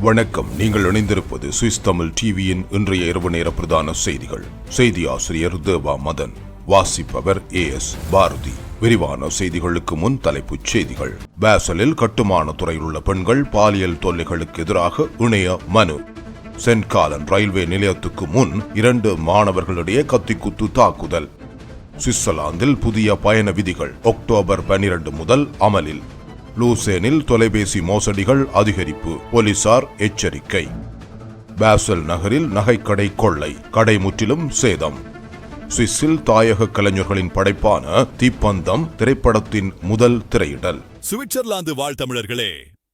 வணக்கம். நீங்கள் இணைந்திருப்பது சுவிஸ் தமிழ் டிவியின் இன்றைய இரவு நேர பிரதான செய்திகள். செய்தி ஆசிரியர் தேவா மதன் வாசிப்பவர் ஏ எஸ் பாரதி. விரிவான செய்திகளுக்கு முன் தலைப்புச் செய்திகள். பேசலில் கட்டுமான துறையில் உள்ள பெண்கள் பாலியல் தொல்லைகளுக்கு எதிராக இணைய மனு. சென்ட் காலன் ரயில்வே நிலையத்துக்கு முன் இரண்டு மாணவர்களிடையே கத்திக்குத்து தாக்குதல். சுவிட்சர்லாந்தில் புதிய பயண விதிகள் அக்டோபர் பனிரெண்டு முதல் அமலில். லூசேனில் தொலைபேசி மோசடிகள் அதிகரிப்பு போலீசார் எச்சரிக்கை. பாசல் நகரில் நகைக்கடை கொள்ளை கடை முற்றிலும் சேதம். சுவிஸில் தாயக கலைஞர்களின் படைப்பான தீப்பந்தம் திரைப்படத்தின் முதல் திரையிடல். சுவிட்சர்லாந்து வாழ் தமிழர்களே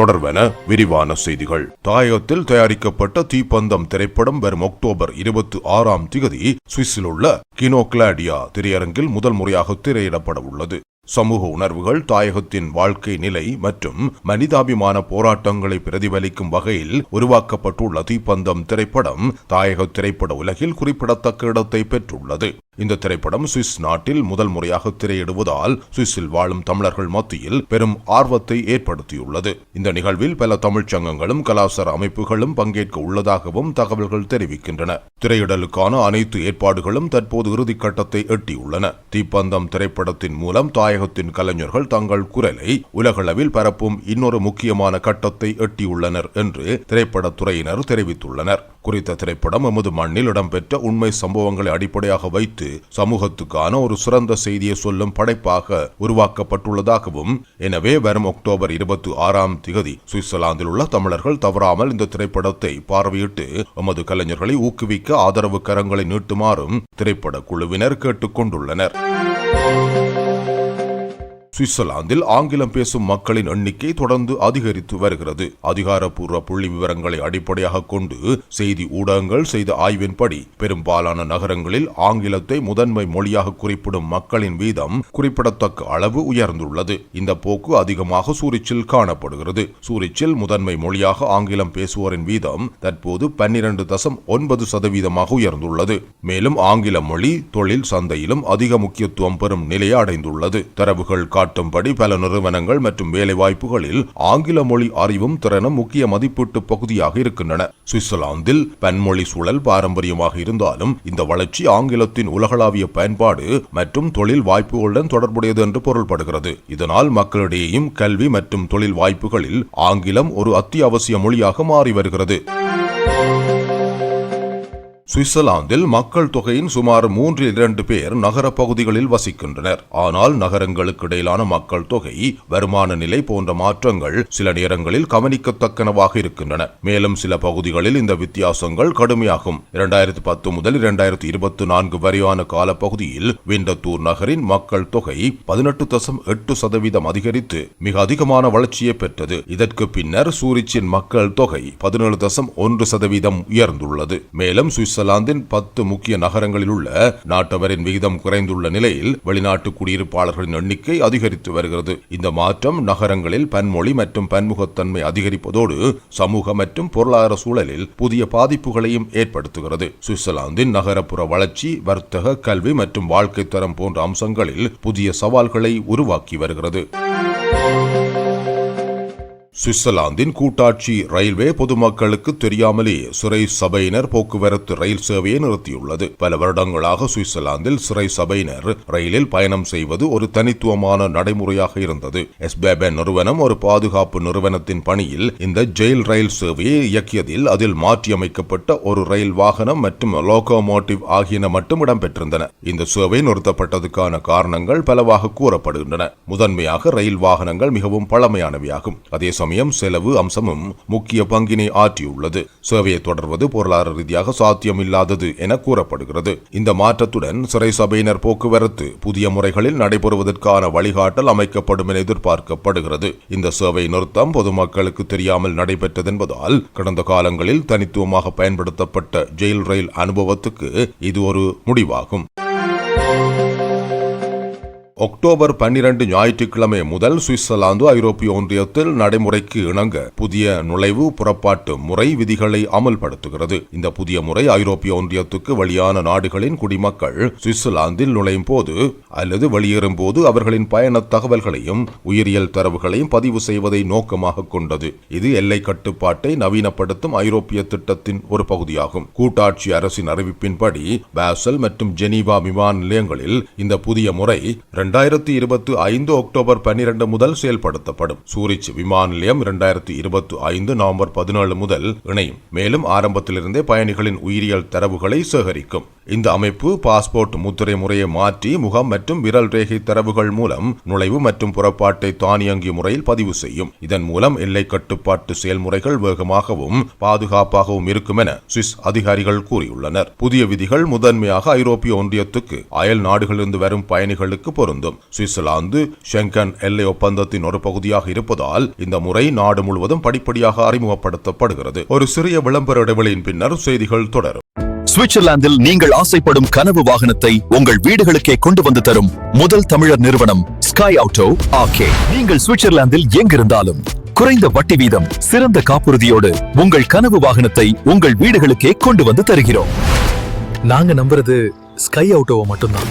தொடர்வன விரிவான செய்திகள். தாயகத்தில் தயாரிக்கப்பட்ட தீப்பந்தம் திரைப்படம் வரும் அக்டோபர் இருபத்தி ஆறாம் திகதி சுவிஸில் உள்ள கினோக்லாடியா திரையரங்கில் முதல் முறையாக திரையிடப்பட உள்ளது. சமூக உணர்வுகள் தாயகத்தின் வாழ்க்கை நிலை மற்றும் மனிதாபிமான போராட்டங்களை பிரதிபலிக்கும் வகையில் உருவாக்கப்பட்டுள்ள தீப்பந்தம் திரைப்படம் தாயக திரைப்பட உலகில் குறிப்பிடத்தக்க இடத்தை பெற்றுள்ளது. இந்த திரைப்படம் சுவிஸ் நாட்டில் முதல் முறையாக திரையிடுவதால் சுவிஸில் வாழும் தமிழர்கள் மத்தியில் பெரும் ஆர்வத்தை ஏற்படுத்தியுள்ளது. இந்த நிகழ்வில் பல தமிழ்ச் சங்கங்களும் கலாச்சார அமைப்புகளும் பங்கேற்க உள்ளதாகவும் தகவல்கள் தெரிவிக்கின்றன. திரையிடலுக்கான அனைத்து ஏற்பாடுகளும் தற்போது இறுதிக்கட்டத்தை எட்டியுள்ளன. தீப்பந்தம் திரைப்படத்தின் மூலம் தாயகத்தின் கலைஞர்கள் தங்கள் குரலை உலகளவில் பரப்பும் இன்னொரு முக்கியமான கட்டத்தை எட்டியுள்ளனர் என்று திரைப்படத்துறையினர் தெரிவித்துள்ளனர். குறித்த திரைப்படம் எமது மண்ணில் இடம்பெற்ற உண்மை சம்பவங்களை அடிப்படையாக வைத்து சமூகத்துக்கான ஒரு சிறந்த செய்தியை சொல்லும் படைப்பாக உருவாக்கப்பட்டுள்ளதாகவும் எனவே வரும் அக்டோபர் இருபத்தி ஆறாம் திகதி சுவிட்சர்லாந்தில் உள்ள தமிழர்கள் தவறாமல் இந்த திரைப்படத்தை பார்வையிட்டு எமது கலைஞர்களை ஊக்குவிக்க ஆதரவு கரங்களை நீட்டுமாறும் திரைப்பட குழுவினர் கேட்டுக்கொண்டுள்ளனர். சுவிட்சர்லாந்தில் ஆங்கிலம் பேசும் மக்களின் எண்ணிக்கை தொடர்ந்து அதிகரித்து வருகிறது. அதிகாரப்பூர்வ புள்ளி விவரங்களை அடிப்படையாக கொண்டு செய்தி ஊடகங்கள் செய்த ஆய்வின்படி பெரும்பாலான நகரங்களில் ஆங்கிலத்தை முதன்மை மொழியாக குறிப்பிடும் மக்களின் வீதம் குறிப்பிடத்தக்க அளவு உயர்ந்துள்ளது. இந்த போக்கு அதிகமாக சூரிச்சில் காணப்படுகிறது. சூரிச்சில் முதன்மை மொழியாக ஆங்கிலம் பேசுவோரின் வீதம் தற்போது பன்னிரண்டு தசம் ஒன்பது சதவீதமாக உயர்ந்துள்ளது. மேலும் ஆங்கில மொழி தொழில் சந்தையிலும் அதிக முக்கியத்துவம் பெறும் நிலையை அடைந்துள்ளது. தரவுகள் காட்டும்படி பல நிறுவனங்கள் மற்றும் வேலைவாய்ப்புகளில் ஆங்கில மொழி அறிவும் திறனும் முக்கிய மதிப்பீட்டு பகுதியாக இருக்கின்றன. சுவிட்சர்லாந்தில் பன்மொழி சூழல் பாரம்பரியமாக இருந்தாலும் இந்த வளர்ச்சி ஆங்கிலத்தின் உலகளாவிய பயன்பாடு மற்றும் தொழில் வாய்ப்புகளுடன் தொடர்புடையது என்று பொருள்படுகிறது. இதனால் மக்களிடையேயும் கல்வி மற்றும் தொழில் வாய்ப்புகளில் ஆங்கிலம் ஒரு அத்தியாவசிய மொழியாக மாறி வருகிறது. சுவிட்சர்லாந்தில் மக்கள் தொகையின் சுமார் மூன்றில் இரண்டு பேர் நகர பகுதிகளில் வசிக்கின்றனர். ஆனால் நகரங்களுக்கு இடையிலான மக்கள் தொகை வருமான நிலை போன்ற மாற்றங்கள் சில நேரங்களில் கவனிக்கத்தக்கனவாக இருக்கின்றன. மேலும் சில பகுதிகளில் இந்த வித்தியாசங்கள் கடுமையாகும். இரண்டாயிரத்தி பத்து முதல் இரண்டாயிரத்தி இருபத்தி நான்கு வரையான காலப்பகுதியில் விண்டத்தூர் நகரின் மக்கள் தொகை பதினெட்டு தசம் எட்டு சதவீதம் அதிகரித்து மிக அதிகமான வளர்ச்சியை பெற்றது. இதற்கு பின்னர் சூரிச்சின் மக்கள் தொகை பதினேழு தசம் ஒன்று சதவீதம் உயர்ந்துள்ளது. மேலும் சுவிஸ் சுவிட்சர்லாந்தின் பத்து முக்கிய நகரங்களில் உள்ள நாட்டவரின் விகிதம் குறைந்துள்ள நிலையில் வெளிநாட்டு குடியிருப்பாளர்களின் எண்ணிக்கை அதிகரித்து வருகிறது. இந்த மாற்றம் நகரங்களில் பன்மொழி மற்றும் பன்முகத்தன்மை அதிகரிப்பதோடு சமூக மற்றும் பொருளாதார சூழலில் புதிய பாதிப்புகளையும் ஏற்படுத்துகிறது. சுவிட்சர்லாந்தின் நகரப்புற வளர்ச்சி வர்த்தக கல்வி மற்றும் வாழ்க்கை தரம் போன்ற அம்சங்களில் புதிய சவால்களை உருவாக்கி வருகிறது. சுவிட்சர்லாந்தின் கூட்டாட்சி ரயில்வே பொதுமக்களுக்கு தெரியாமலே சிறை சபையினர் போக்குவரத்து ரயில் சேவையை நிறுத்தியுள்ளது. பல வருடங்களாக சுவிட்சர்லாந்தில் சிறை சபையினர் ரயிலில் பயணம் செய்வது ஒரு தனித்துவமான நடைமுறையாக இருந்தது. எஸ்பேபே நிறுவனம் ஒரு பாதுகாப்பு நிறுவனத்தின் பணியில் இந்த ஜெயில் ரயில் சேவையை இயக்கியதில் அதில் மாற்றியமைக்கப்பட்ட ஒரு ரயில் வாகனம் மற்றும் லோகோமோட்டிவ் ஆகியன மட்டும் இடம்பெற்றிருந்தன. இந்த சேவை நிறுத்தப்பட்டதுக்கான காரணங்கள் பலவாக கூறப்படுகின்றன. முதன்மையாக ரயில் வாகனங்கள் மிகவும் பழமையானவையாகும். அதே சமயம் செலவு அம்சமும் முக்கிய பங்கினை ஆற்றியுள்ளது. சேவையை தொடர்வது பொருளாதார ரீதியாக சாத்தியமில்லாதது என கூறப்படுகிறது. இந்த மாற்றத்துடன் சிறை சபையினர் போக்குவரத்து புதிய முறைகளில் நடைபெறுவதற்கான வழிகாட்டல் அமைக்கப்படும் என எதிர்பார்க்கப்படுகிறது. இந்த சேவை நிறுத்தம் பொதுமக்களுக்கு தெரியாமல் நடைபெற்றது என்பதால் கடந்த காலங்களில் தனித்துவமாக பயன்படுத்தப்பட்ட ஜெயில் ரயில் அனுபவத்துக்கு இது ஒரு முடிவாகும். அக்டோபர் பன்னிரண்டு ஞாயிற்றுக்கிழமை முதல் சுவிட்சர்லாந்து ஐரோப்பிய ஒன்றியத்தில் நடைமுறைக்கு இணங்க புதிய நுழைவு புறப்பாட்டு முறை விதிகளை அமல்படுத்துகிறது. இந்த புதிய முறை ஐரோப்பிய ஒன்றியத்துக்கு வெளியான நாடுகளின் குடிமக்கள் சுவிட்சர்லாந்தில் நுழையும் போது அல்லது வெளியேறும் போது அவர்களின் பயண தகவல்களையும் உயிரியல் தரவுகளையும் பதிவு செய்வதை நோக்கமாக கொண்டது. இது எல்லை கட்டுப்பாட்டை நவீனப்படுத்தும் ஐரோப்பிய திட்டத்தின் ஒரு பகுதியாகும். கூட்டாட்சி அரசின் அறிவிப்பின்படி பாசல் மற்றும் ஜெனீவா விமான நிலையங்களில் இந்த புதிய முறை இரண்டாயிரத்தி இருபத்தி ஐந்து அக்டோபர் பன்னிரண்டு முதல் செயல்படுத்தப்படும். சூரிச் விமான நிலையம் இரண்டாயிரத்தி இருபத்தி ஐந்து நவம்பர் பதினாலு முதல் இணையும். மேலும் ஆரம்பத்திலிருந்தே பயணிகளின் உயிரியல் தரவுகளை சேகரிக்கும். இந்த அமைப்பு பாஸ்போர்ட் முத்திரை முறையை மாற்றி முகம் மற்றும் விரல் ரேகை தரவுகள் மூலம் நுழைவு மற்றும் புறப்பாட்டை தானியங்கி முறையில் பதிவு செய்யும். இதன் மூலம் எல்லை கட்டுப்பாட்டு செயல்முறைகள் வேகமாகவும் பாதுகாப்பாகவும் இருக்கும் என சுவிஸ் அதிகாரிகள் கூறியுள்ளனர். புதிய விதிகள் முதன்மையாக ஐரோப்பிய ஒன்றியத்துக்கு அயல் நாடுகளிலிருந்து வரும் பயணிகளுக்கு பொருந்தும். சுவிட்சர்லாந்து ஷெங்கன் எல்லை ஒப்பந்தத்தின் ஒரு பகுதியாக இருப்பதால் இந்த முறை நாடு முழுவதும் படிப்படியாக அறிமுகப்படுத்தப்படுகிறது. ஒரு சிறிய விளம்பர இடைவெளியின் பின்னர் செய்திகள் தொடரும். சுவிட்சர்லாந்தில் நீங்கள் ஆசைப்படும் கனவு வாகனத்தை உங்கள் வீடுகளுக்கே கொண்டு வந்து தரும் முதல் தமிழர் நிறுவனம் ஸ்கை ஆட்டோ ஆகே நீங்கள் சுவிட்சர்லாந்தில் எங்கிருந்தாலும் குறைந்த வட்டி வீதம் சிறந்த காப்புறுதியோடு உங்கள் கனவு வாகனத்தை உங்கள் வீடுகளுக்கே கொண்டு வந்து தருகிறோம். நாங்க நம்புறது ஸ்கை ஆட்டோவை மட்டும்தான்.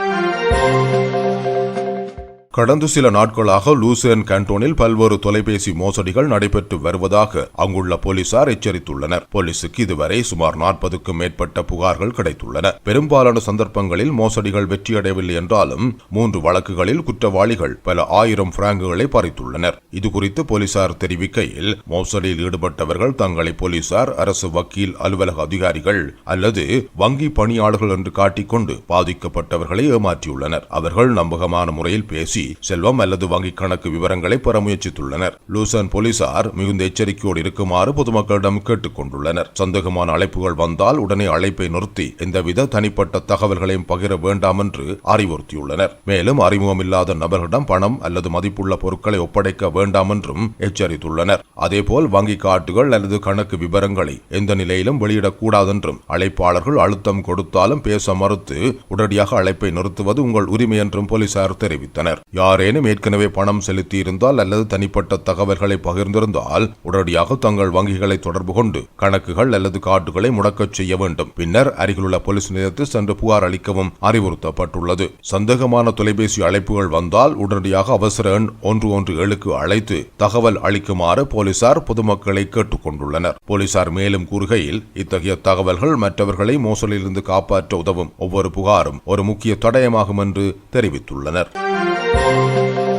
கடந்த சில நாட்களாக லூசியன் கண்டோனில் பல்வேறு தொலைபேசி மோசடிகள் நடைபெற்று வருவதாக அங்குள்ள போலீசார் எச்சரித்துள்ளனர். போலீசுக்கு இதுவரை சுமார் நாற்பதுக்கும் மேற்பட்ட புகார்கள் கிடைத்துள்ளன. பெரும்பாலான சந்தர்ப்பங்களில் மோசடிகள் வெற்றியடையவில்லை என்றாலும் மூன்று வழக்குகளில் குற்றவாளிகள் பல ஆயிரம் பிராங்குகளை பறித்துள்ளனர். இதுகுறித்து போலீசார் தெரிவிக்கையில் மோசடியில் ஈடுபட்டவர்கள் தங்களை போலீசார் அரசு வக்கீல் அலுவலக அதிகாரிகள் அல்லது வங்கி பணியாளர்கள் என்று காட்டிக்கொண்டு பாதிக்கப்பட்டவர்களை ஏமாற்றியுள்ளனர். அவர்கள் நம்பகமான முறையில் பேசி செல்வம் அல்லது வங்கிக் கணக்கு விவரங்களை பெற முயற்சித்துள்ளனர். லூசன் போலீசார் மிகுந்த எச்சரிக்கையோடு இருக்குமாறு பொதுமக்களிடம் கேட்டுக் கொண்டுள்ளனர். சந்தேகமான அழைப்புகள் வந்தால் உடனே அழைப்பை நிறுத்தி எந்தவித தனிப்பட்ட தகவல்களையும் பகிர வேண்டாம் என்று அறிவுறுத்தியுள்ளனர். மேலும் அறிமுகம் இல்லாத நபர்களிடம் பணம் அல்லது மதிப்புள்ள பொருட்களை ஒப்படைக்க வேண்டாம் என்றும் எச்சரித்துள்ளனர். அதேபோல் வங்கி கார்டுகள் அல்லது கணக்கு விவரங்களை எந்த நிலையிலும் வெளியிடக்கூடாதென்றும் அழைப்பாளர்கள் அழுத்தம் கொடுத்தாலும் பேச மறுத்து உடனடியாக அழைப்பை நிறுத்துவது உங்கள் உரிமை என்றும் போலீசார் தெரிவித்தனர். யாரேனும் ஏற்கனவே பணம் செலுத்தியிருந்தால் அல்லது தனிப்பட்ட தகவல்களை பகிர்ந்திருந்தால் உடனடியாக தங்கள் வங்கிகளை தொடர்பு கொண்டு கணக்குகள் அல்லது கார்டுகளை முடக்கச் செய்ய வேண்டும். பின்னர் அருகிலுள்ள போலீஸ் நிலையத்தில் சென்று புகார் அளிக்கவும் அறிவுறுத்தப்பட்டுள்ளது. சந்தேகமான தொலைபேசி அழைப்புகள் வந்தால் உடனடியாக அவசர எண் ஒன்று ஒன்று ஏழுக்கு அழைத்து தகவல் அளிக்குமாறு போலீசார் பொதுமக்களை கேட்டுக் கொண்டுள்ளனர். போலீசார் மேலும் கூறுகையில் இத்தகைய தகவல்கள் மற்றவர்களை மோசடியிலிருந்து காப்பாற்ற உதவும். ஒவ்வொரு புகாரும் ஒரு முக்கிய தடயமாகும் என்று தெரிவித்துள்ளனர். Música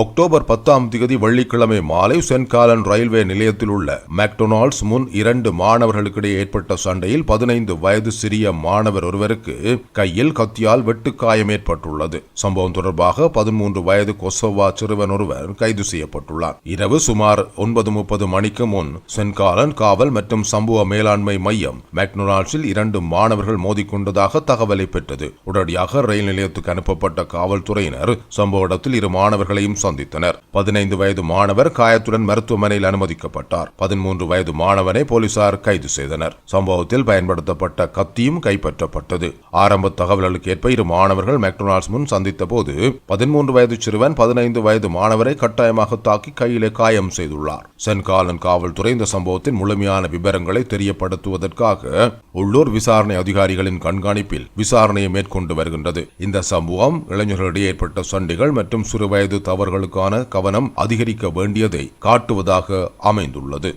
அக்டோபர் பத்தாம் தேதி வெள்ளிக்கிழமை மாலை சென்காலன் ரயில்வே நிலையத்தில் உள்ள மெக்டொனால்ட்ஸ் முன் இரண்டு மாணவர்களுக்கிடையே ஏற்பட்ட சண்டையில் பதினைந்து வயது சிறிய மாணவர் ஒருவருக்கு கையில் கத்தியால் வெட்டுக்காயம் ஏற்பட்டுள்ளது. சம்பவம் தொடர்பாக பதிமூன்று வயது கொசோவா சிறுவன் ஒருவர் கைது செய்யப்பட்டுள்ளார். இரவு சுமார் ஒன்பது முப்பது மணிக்கு முன் சென்காலன் காவல் மற்றும் சம்பவ மேலாண்மை மையம் மெக்டொனால்ட்ஸில் இரண்டு மாணவர்கள் மோதிக்கொண்டதாக தகவலை பெற்றது. உடனடியாக ரயில் நிலையத்துக்கு அனுப்பப்பட்ட காவல்துறையினர் சம்பவ இடத்தில் இரு மாணவர்களையும் சந்தித்தனர். பதினைந்து வயது மாணவர் காயத்துடன் மருத்துவமனையில் அனுமதிக்கப்பட்டார். பதிமூன்று வயது மாணவனை போலீசார் கைது செய்தனர். சம்பவத்தில் பயன்படுத்தப்பட்ட கத்தியும் கைப்பற்றப்பட்டது. ஆரம்ப தகவல்களுக்கு ஏற்ப இரு மாணவர்கள் மெக்டொனால்ட்ஸ் முன் சந்தித்த போது பதிமூன்று வயது சிறுவன் பதினைந்து வயது மாணவரை கட்டாயமாக தாக்கி கையிலே காயம் செய்துள்ளார். சென்காலன் காவல்துறை இந்த சம்பவத்தின் முழுமையான விவரங்களை தெரியப்படுத்துவதற்காக உள்ளூர் விசாரணை அதிகாரிகளின் கண்காணிப்பில் விசாரணையை மேற்கொண்டு வருகின்றது. இந்த சம்பவம் இளைஞர்களிடையே ஏற்பட்ட சண்டைகள் மற்றும் சிறுவயது தவறுகளுக்கான கவனம் அதிகரிக்க வேண்டியதை காட்டுவதாக அமைந்துள்ளது.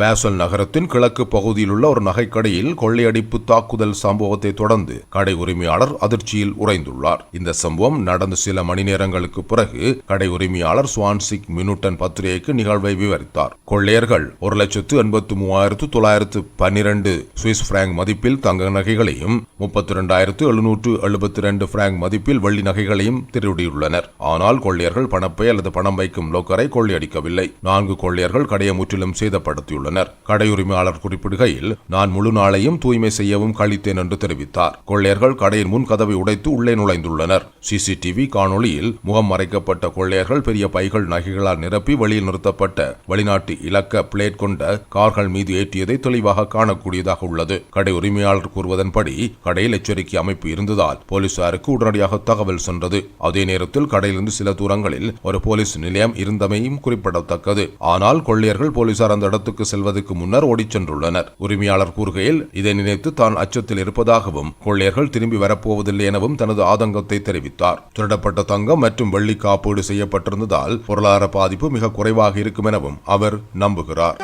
பேசல் நகரத்தின் கிழக்கு பகுதியில் உள்ள ஒரு நகைக்கடையில் கொள்ளையடிப்பு தாக்குதல் சம்பவத்தை தொடர்ந்து கடை உரிமையாளர் அதிர்ச்சியில் உறைந்துள்ளார். இந்த சம்பவம் நடந்த சில மணி நேரங்களுக்கு பிறகு கடை உரிமையாளர் சுவான்சிக் மினுட்டன் பத்திரிகைக்கு நிகழ்வை விவரித்தார். கொள்ளையர்கள் ஒரு லட்சத்து எண்பத்து மூவாயிரத்து தொள்ளாயிரத்து பன்னிரண்டு சுவிஸ் பிராங்க் மதிப்பில் தங்க நகைகளையும் முப்பத்தி இரண்டாயிரத்து எழுநூற்று எழுபத்தி இரண்டு பிராங்க் மதிப்பில் வெள்ளி நகைகளையும் திருடியுள்ளனர். ஆனால் கொள்ளையர்கள் பணப்பை அல்லது பணம் வைக்கும் லோக்கரை கொள்ளையடிக்கவில்லை. நான்கு கொள்ளையர்கள் கடையை முற்றிலும் சேதப்படுத்தியுள்ளனர். கொண்டுள்ளனர். கடையுரிமையாளர் குறிப்பிடுகையில் நான் முழு நாளையும் தூய்மை செய்யவும் கழித்தேன் என்று தெரிவித்தார். கொள்ளையர்கள் கடையின் முன் கதவை உடைத்து உள்ளே நுழைந்துள்ளனர். சிசிடிவி காணொளியில் முகம் மறைக்கப்பட்ட கொள்ளையர்கள் பெரிய பைகள் நகைகளால் நிரப்பி வெளியில் நிறுத்தப்பட்ட வெளிநாட்டு இலக்க பிளேட் கொண்ட கார்கள் மீது ஏற்றியதை தெளிவாக காணக்கூடியதாக உள்ளது. கடை உரிமையாளர் கூறுவதன்படி கடையில் எச்சரிக்கை அமைப்பு இருந்ததால் போலீசாருக்கு உடனடியாக தகவல் சென்றது. அதே நேரத்தில் கடையிலிருந்து சில தூரங்களில் ஒரு போலீஸ் நிலையம் இருந்தமையும் குறிப்பிடத்தக்கது. ஆனால் கொள்ளையர்கள் போலீசார் அந்த இடத்துக்கு செல்வதற்கு முன்னர் ஓடிச் சென்றுள்ளனர். உரிமையாளர் கூறுகையில் இதை நினைத்து தான் அச்சத்தில் இருப்பதாகவும் கொள்ளையர்கள் திரும்பி வரப்போவதில்லை எனவும் தனது ஆதங்கத்தை தெரிவித்தார். திருடப்பட்ட தங்கம் மற்றும் வெள்ளி காப்பீடு செய்யப்பட்டிருந்ததால் பொருளாதார பாதிப்பு மிக குறைவாக இருக்கும் எனவும் அவர் நம்புகிறார்.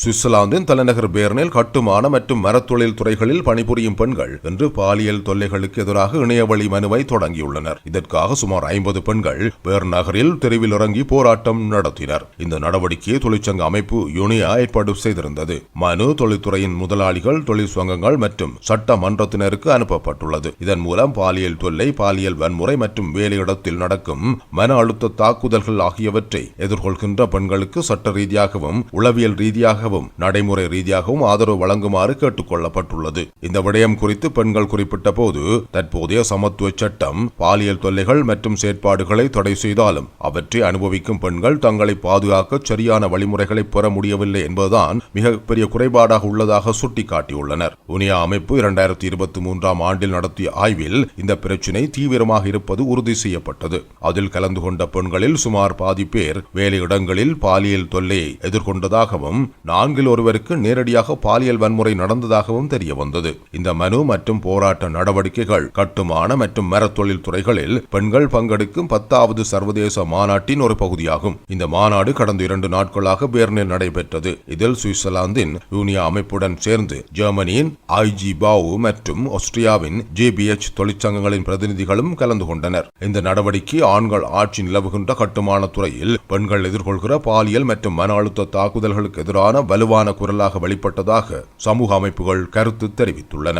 சுவிட்சர்லாந்தின் தலைநகர் பேர்னில் கட்டுமான மற்றும் மரத்தொழில் துறைகளில் பணிபுரியும் பெண்கள் இன்று பாலியல் தொல்லைகளுக்கு எதிராக இணையவழி மனுவை தொடங்கியுள்ளனர். இதற்காக சுமார் ஐம்பது பெண்கள் பேர் நகரில் தெருவில் இறங்கி போராட்டம் நடத்தினர். இந்த நடவடிக்கையை தொழிற்சங்க அமைப்பு யுனியா ஏற்பாடு செய்திருந்தது. மனு தொழில்துறையின் முதலாளிகள் தொழிற்சங்கங்கள் மற்றும் சட்ட மன்றத்தினருக்கு அனுப்பப்பட்டுள்ளது. இதன் மூலம் பாலியல் தொல்லை பாலியல் வன்முறை மற்றும் வேலையிடத்தில் நடக்கும் மன அழுத்த தாக்குதல்கள் ஆகியவற்றை எதிர்கொள்கின்ற பெண்களுக்கு சட்ட ரீதியாகவும் உளவியல் ரீதியாக ரீதியாகவும் நடைமுறை ரீதியாகவும் ஆதரவு வழங்குமாறு கேட்டுக் கொள்ளப்பட்டுள்ளது இந்த விடயம் குறித்து பெண்கள் குறிப்பிட்ட போது தற்போதைய சமத்துவ சட்டம் பாலியல் தொல்லைகள் மற்றும் செயற்பாடுகளை தடை செய்தாலும் அவற்றை அனுபவிக்கும் பெண்கள் தங்களை பாதுகாக்க சரியான வழிமுறைகளை பெற முடியவில்லை என்பதுதான் மிகப்பெரிய குறைபாடாக உள்ளதாக சுட்டிக்காட்டியுள்ளனர். உனியா அமைப்பு இரண்டாயிரத்தி இருபத்தி மூன்றாம் ஆண்டில் நடத்திய ஆய்வில் இந்த பிரச்சினை தீவிரமாக இருப்பது உறுதி செய்யப்பட்டது. அதில் கலந்து கொண்ட பெண்களில் சுமார் பாதி பேர் வேலையிடங்களில் பாலியல் தொல்லையை எதிர்கொண்டதாகவும் ஆண்கள் ஒருவருக்கு நேரடியாக பாலியல் வன்முறை நடந்ததாகவும் தெரியவந்தது. இந்த மனு மற்றும் போராட்ட நடவடிக்கைகள் கட்டுமான மற்றும் மரத்தொழில் துறைகளில் பெண்கள் பங்கெடுக்கும் பத்தாவது சர்வதேச மாநாட்டின் ஒரு பகுதியாகும். இந்த மாநாடு கடந்த இரண்டு நாட்களாக பேர்னில் நடைபெற்றது. இதில் சுவிட்சர்லாந்தின் யூனியா அமைப்புடன் சேர்ந்து ஜெர்மனியின் ஐஜி பாவு மற்றும் ஆஸ்திரியாவின் ஜேபிஎச் தொழிற்சங்கங்களின் பிரதிநிதிகளும் கலந்து கொண்டனர். இந்த நடவடிக்கை ஆண்கள் ஆட்சி நிலவுகின்ற கட்டுமான துறையில் பெண்கள் எதிர்கொள்கிற பாலியல் மற்றும் மன அழுத்த தாக்குதல்களுக்கு எதிரான வலுவான குரலாக வெளிப்பட்டதாக சமூக அமைப்புகள் கருத்து தெரிவித்துள்ளன.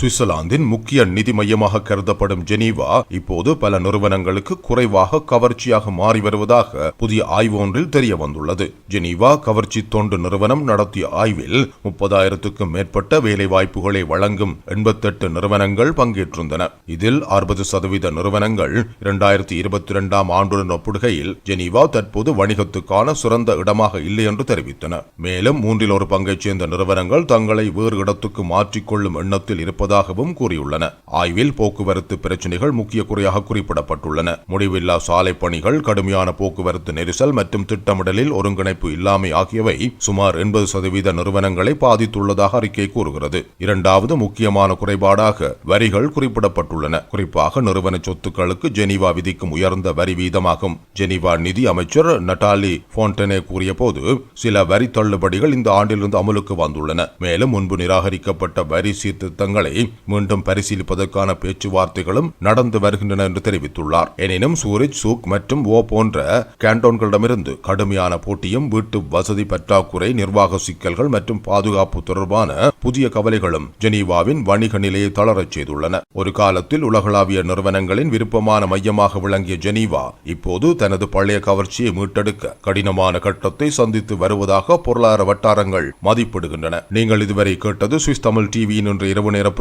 சுவிட்சர்லாந்தின் முக்கிய நிதி மையமாக கருதப்படும் ஜெனீவா இப்போது பல நிறுவனங்களுக்கு குறைவாக கவர்ச்சியாக மாறி வருவதாக புதிய ஆய்வு ஒன்றில் தெரிய வந்துள்ளது ஜெனீவா கவர்ச்சி தொண்டு நிறுவனம் நடத்திய ஆய்வில் முப்பதாயிரத்துக்கும் மேற்பட்ட வேலை வாய்ப்புகளை வழங்கும் எண்பத்தெட்டு நிறுவனங்கள் பங்கேற்றிருந்தன. இதில் அறுபது சதவீத நிறுவனங்கள் இரண்டாயிரத்தி இருபத்தி இரண்டாம் ஆண்டுடன் ஒப்பிடுகையில் ஜெனீவா தற்போது வணிகத்துக்கான சிறந்த இடமாக இல்லை என்று தெரிவித்தன. மேலும் மூன்றில் ஒரு பங்கைச் சேர்ந்த நிறுவனங்கள் தங்களை வேறு இடத்துக்கு மாற்றிக்கொள்ளும் எண்ணத்தில் இருப்பது வருவதாகவும் கூறியுள்ளன. ஆய்வில் போக்குவரத்து பிரச்சினைகள் முக்கிய குறையாக குறிப்பிடப்பட்டுள்ளன. முடிவில்லா சாலை பணிகள் கடுமையான போக்குவரத்து நெரிசல் மற்றும் திட்டமிடலில் ஒருங்கிணைப்பு இல்லாமை ஆகியவை சுமார் எண்பது சதவீத நிறுவனங்களை பாதித்துள்ளதாக அறிக்கை கூறுகிறது. இரண்டாவது முக்கியமான குறைபாடாக வரிகள் குறிப்பிடப்பட்டுள்ளன. குறிப்பாக நிறுவன சொத்துக்களுக்கு ஜெனீவா விதிக்கும் உயர்ந்த வரி வீதமாகும். ஜெனீவா நிதி அமைச்சர் நட்டாலி போன்டனே கூறிய போது சில வரி தள்ளுபடிகள் இந்த ஆண்டிலிருந்து அமலுக்கு வந்துள்ளன. மேலும் முன்பு நிராகரிக்கப்பட்ட வரி சீர்திருத்தங்களை மீண்டும் பரிசீலிப்பதற்கான பேச்சுவார்த்தைகளும் நடந்து வருகின்றன என்று தெரிவித்துள்ளார். எனினும் சூரிச் சூக் மற்றும் ஓ போன்ற கேண்டோன்களிடமிருந்து கடுமையான போட்டியும் வீட்டு வசதி பற்றாக்குறை நிர்வாக சிக்கல்கள் மற்றும் பாதுகாப்பு தொடர்பான புதிய கவலைகளும் ஜெனீவாவின் வணிக நிலையை தளரச் செய்துள்ளன. ஒரு காலத்தில் உலகளாவிய நிறுவனங்களின் விருப்பமான மையமாக விளங்கிய ஜெனீவா இப்போது தனது பழைய கவர்ச்சியை மீட்டெடுக்க கடினமான கட்டத்தை சந்தித்து வருவதாக பொருளாதார வட்டாரங்கள் மதிப்பிடுகின்றன. நீங்கள் இதுவரை கேட்டது சுவிஸ் தமிழ் டிவியின் இன்று இரவு நேர